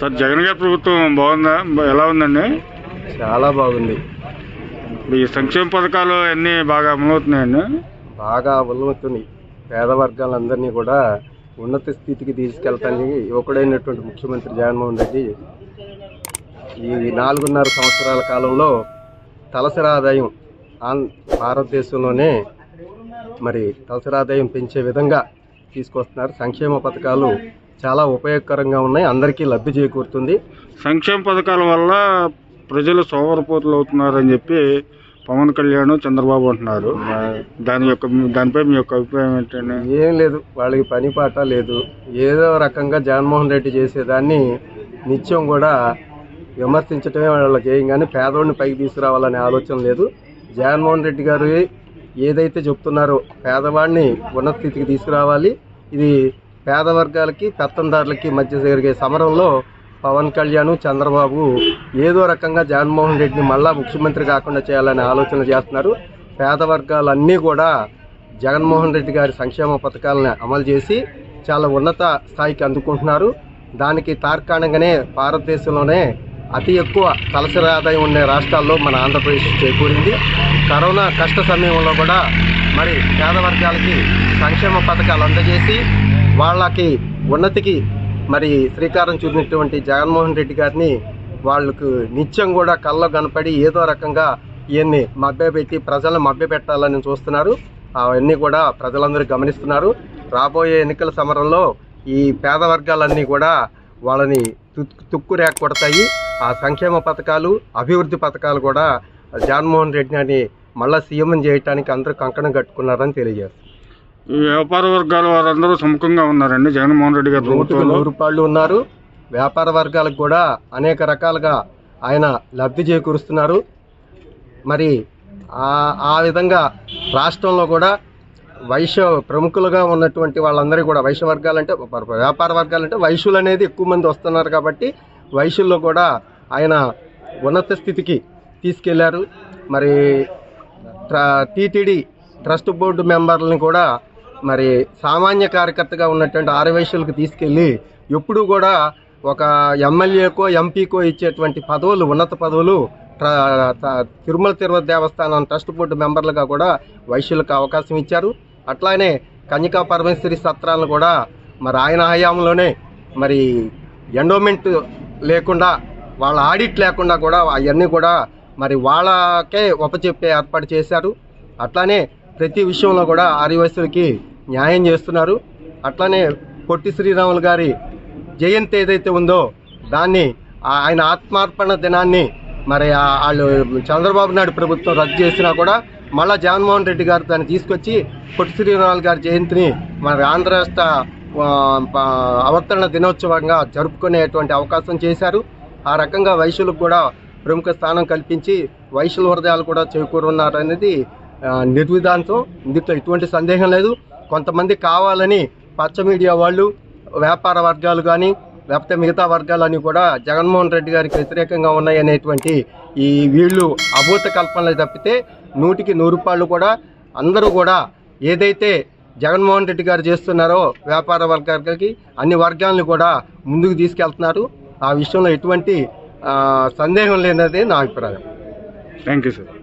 Sir Jagan గారి ప్రభుత్వం బాగుందా? ఎలా ఉందండి? చాలా బాగుంది. ఈ సంక్షేమ పథకాలు అన్నీ బాగా అమలవుతున్నాయండి బాగా అమలవుతుంది పేద వర్గాలందరినీ కూడా ఉన్నత స్థితికి తీసుకెళ్తానికి యువకుడైనటువంటి ముఖ్యమంత్రి జగన్మోహన్ రెడ్డి ఈ నాలుగున్నర సంవత్సరాల కాలంలో తలసరి ఆదాయం ఆన్ భారతదేశంలోనే మరి తలసరి ఆదాయం పెంచే విధంగా తీసుకొస్తున్నారు. సంక్షేమ పథకాలు చాలా ఉపయోగకరంగా ఉన్నాయి. అందరికీ లబ్ధి చేకూరుతుంది. సంక్షేమ పథకాల వల్ల ప్రజలు సోమరపోతులు అవుతున్నారని చెప్పి పవన్ కళ్యాణ్ చంద్రబాబు అంటున్నారు. దాని యొక్క దానిపై మీ యొక్క అభిప్రాయం ఏంటండి? ఏం లేదు. వాళ్ళకి పని పాట లేదు. ఏదో రకంగా జగన్మోహన్ రెడ్డి చేసేదాన్ని నిత్యం కూడా విమర్శించటమే వాళ్ళకి ఏం కానీ పేదవాడిని పైకి తీసుకురావాలనే ఆలోచన లేదు. జగన్మోహన్ రెడ్డి గారు ఏదైతే చెప్తున్నారో పేదవాడిని ఉన్నత స్థితికి తీసుకురావాలి. ఇది పేద వర్గాలకి పెత్తందారులకి మధ్య జరిగే సమరంలో పవన్ కళ్యాణ్ చంద్రబాబు ఏదో రకంగా జగన్మోహన్ రెడ్డిని మళ్ళా ముఖ్యమంత్రి కాకుండా చేయాలనే ఆలోచన చేస్తున్నారు. పేద వర్గాలన్నీ కూడా జగన్మోహన్ రెడ్డి గారి సంక్షేమ పథకాలను అమలు చేసి చాలా ఉన్నత స్థాయికి అందుకుంటున్నారు. దానికి తార్కాణంగానే భారతదేశంలోనే అతి ఎక్కువ తలసరి ఆదాయం ఉండే రాష్ట్రాల్లో మన ఆంధ్రప్రదేశ్ చేకూరింది. కరోనా కష్ట సమయంలో కూడా మరి పేద వర్గాలకి సంక్షేమ పథకాలు అందజేసి వాళ్ళకి ఉన్నతికి మరి శ్రీకారం చూపినటువంటి జగన్మోహన్ రెడ్డి గారిని వాళ్ళకు నిత్యం కూడా కళ్ళ కనపడి ఏదో రకంగా ఇవన్నీ మభ్యపెట్టి ప్రజలను మభ్యపెట్టాలని చూస్తున్నారు. అవన్నీ కూడా ప్రజలందరూ గమనిస్తున్నారు. రాబోయే ఎన్నికల సమరంలో ఈ పేద వర్గాలన్నీ కూడా వాళ్ళని తుక్కు తుక్కు కొడతాయి. ఆ సంక్షేమ పథకాలు అభివృద్ధి పథకాలు కూడా జగన్మోహన్ రెడ్డి గారిని మళ్ళా సీఎం చేయడానికి అందరూ కంకణం కట్టుకున్నారని తెలియజేస్తారు ఈ వ్యాపార వర్గాల వారందరూ సముఖంగా ఉన్నారండి. జగన్మోహన్ రెడ్డి గారి నూటికి ప్రభుత్వంలో. నూరు రూపాయలు ఉన్నారు. వ్యాపార వర్గాలకు కూడా అనేక రకాలుగా ఆయన లబ్ధి చేకూరుస్తున్నారు. మరి ఆ- ఆ విధంగా రాష్ట్రంలో కూడా వైశ్య ప్రముఖులుగా ఉన్నటువంటి వాళ్ళందరూ కూడా వైశ్య వర్గాలంటే వ్యాపార వర్గాలంటే వైశ్యులు అనేది ఎక్కువ మంది వస్తున్నారు కాబట్టి వైశ్యుల్లో కూడా ఆయన ఉన్నత స్థితికి తీసుకెళ్ళారు. మరి టీటీడీ ట్రస్ట్ బోర్డు మెంబర్లను కూడా మరి సామాన్య కార్యకర్తగా ఉన్నటువంటి ఆరవైశ్యులకు తీసుకెళ్ళి ఎప్పుడూ కూడా ఒక ఎమ్మెల్యేకో ఎంపీకో ఇచ్చేటువంటి పదవులు ఉన్నత పదవులు ట్ర- తిరుమల తిరుపతి దేవస్థానం ట్రస్ట్ బోర్డు మెంబర్లుగా కూడా వైశ్యులకు అవకాశం ఇచ్చారు. అట్లానే కన్యకా పరమేశ్వరి సత్రాలను కూడా మరి ఆయన హయాంలోనే మరి ఎండోమెంట్ లేకుండా వాళ్ళ ఆడిట్ లేకుండా కూడా అవన్నీ కూడా మరి వాళ్ళకే ఒప్పచెప్పే ఏర్పాటు చేశారు. అట్లానే ప్రతి విషయంలో కూడా ఆదివాసులకి న్యాయం చేస్తున్నారు. అట్లానే పొట్టి శ్రీరాములు గారి జయంతి ఏదైతే ఉందో దాన్ని ఆయన ఆత్మార్పణ దినాన్ని మరి వాళ్ళు చంద్రబాబు నాయుడు ప్రభుత్వం రద్దు చేసినా కూడా మళ్ళా జగన్మోహన్ రెడ్డి గారు దాన్ని తీసుకొచ్చి పొట్టి శ్రీరాములు గారి జయంతిని మన ఆంధ్ర రాష్ట్ర అవతరణ దినోత్సవంగా జరుపుకునేటువంటి అవకాశం చేశారు. ఆ రకంగా వైశ్యులకు కూడా ప్రముఖ స్థానం కల్పించి వైశ్యుల హృదయాలు కూడా చేకూరున్నారనేది నిర్విధాంతం ఇందులో ఎటువంటి సందేహం లేదు. కొంతమంది కావాలని పచ్చ మీడియా వాళ్ళు వ్యాపార వర్గాలు కానీ లేకపోతే మిగతా వర్గాలన్నీ కూడా జగన్మోహన్ రెడ్డి గారికి వ్యతిరేకంగా ఉన్నాయనేటువంటి ఈ వీళ్ళు అభూత కల్పనలు తప్పితే నూటికి నూరు రూపాయలు కూడా అందరూ కూడా ఏదైతే జగన్మోహన్ రెడ్డి గారు చేస్తున్నారో వ్యాపార వర్గాలకి అన్ని వర్గాలను కూడా ముందుకు తీసుకెళ్తున్నారు. ఆ విషయంలో ఎటువంటి సందేహం లేనదే నా అభిప్రాయం. Thank you sir